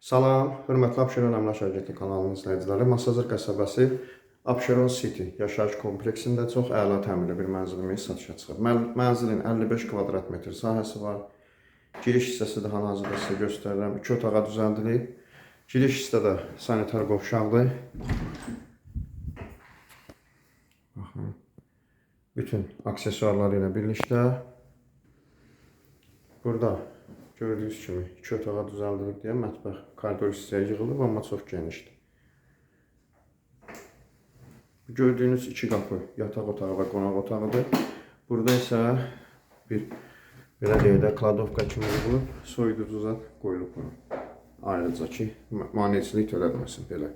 Salam, hörmətli Abşeron Əmlak Agentliyi kanalının izləyiciləri. Masazır qəsəbəsi Abşeron City yaşayış kompleksində çox əla təmirli bir mənzilimiz satışa çıxıb. Mən- Mənzilin 55 kvadrat metr sahəsi var. Giriş hissəsi də hal-hazırda sizə göstərirəm. 2 otağa düzəldilib. Giriş hissədə sanitar qovşaqdır. Baxın. Bütün aksesuarları ilə birlikdə Burada gördüyünüz kimi iki otağa düzəldilib deyə mətbəx koridor hissəyə yığılıb, amma çox genişdir. Gördüyünüz iki qapı yataq otağı və qonaq otağıdır. Burada isə bir belə deyək də kladovka kimi yığılıb, soyuducu zad qoyulub buna. Ayrıca ki, ma- maneçilik törətməsin belə.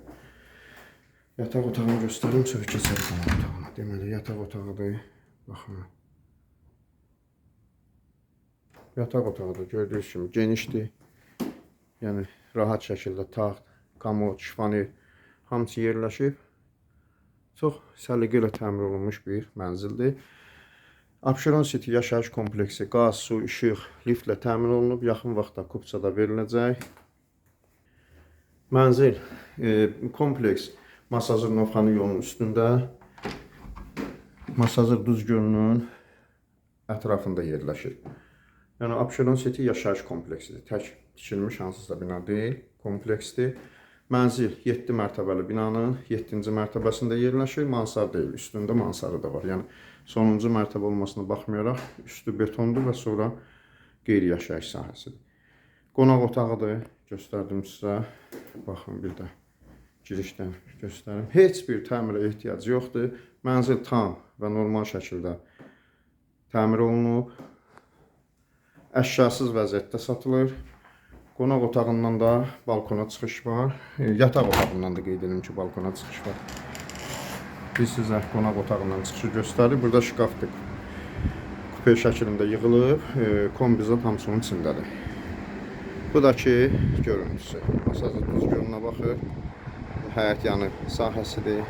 Yataq otağını göstərim, sonra keçərik qonaq otağına. Deməli, yataq otağıdır. Baxın. Yataq otağı da gördüyünüz kimi genişdir. Yəni rahat şəkildə taxt, komod, şifonyer hamısı yerləşib. Çox səliqə ilə təmir olunmuş bir mənzildir. Abşeron City yaşayış kompleksi qaz, su, işıq, liftlə təmin olunub. Yaxın vaxtda kupçada veriləcək. Mənzil e, kompleks Masazır Novxanı yolunun üstündə Masazır Duz gölünün ətrafında yerləşir. Yəni Abşeron City yaşayış kompleksidir. Tək tikilmiş hansısa bina deyil, kompleksdir. Mənzil 7 mərtəbəli binanın 7-ci mərtəbəsində yerləşir. Mansard deyil, üstündə mansarı da var. Yəni sonuncu mərtəbə olmasına baxmayaraq üstü betondur və sonra qeyri-yaşayış sahəsidir. Qonaq otağıdır, göstərdim sizə. Baxın bir də girişdən göstərim. Heç bir təmirə ehtiyac yoxdur. Mənzil tam və normal şəkildə təmir olunub əşyasız vəziyyətdə satılır. Qonaq otağından da balkona çıxış var. E, Yataq otağından da qeyd edim ki, balkona çıxış var. Biz sizə qonaq otağından çıxışı göstərir. Burada şkafdır. Kupe şəklində yığılıb, e, kombizat hamısının içindədir. Bu da ki, görüntüsü. Masajı duz gölünə baxır. Həyət yanı sahəsidir.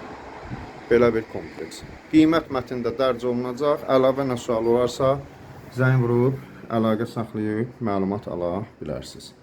Belə bir kompleks. Qiymət mətndə dərc olunacaq. Əlavə nə sual olarsa, zəng vurub əlaqə saxlayıb məlumat ala bilərsiniz.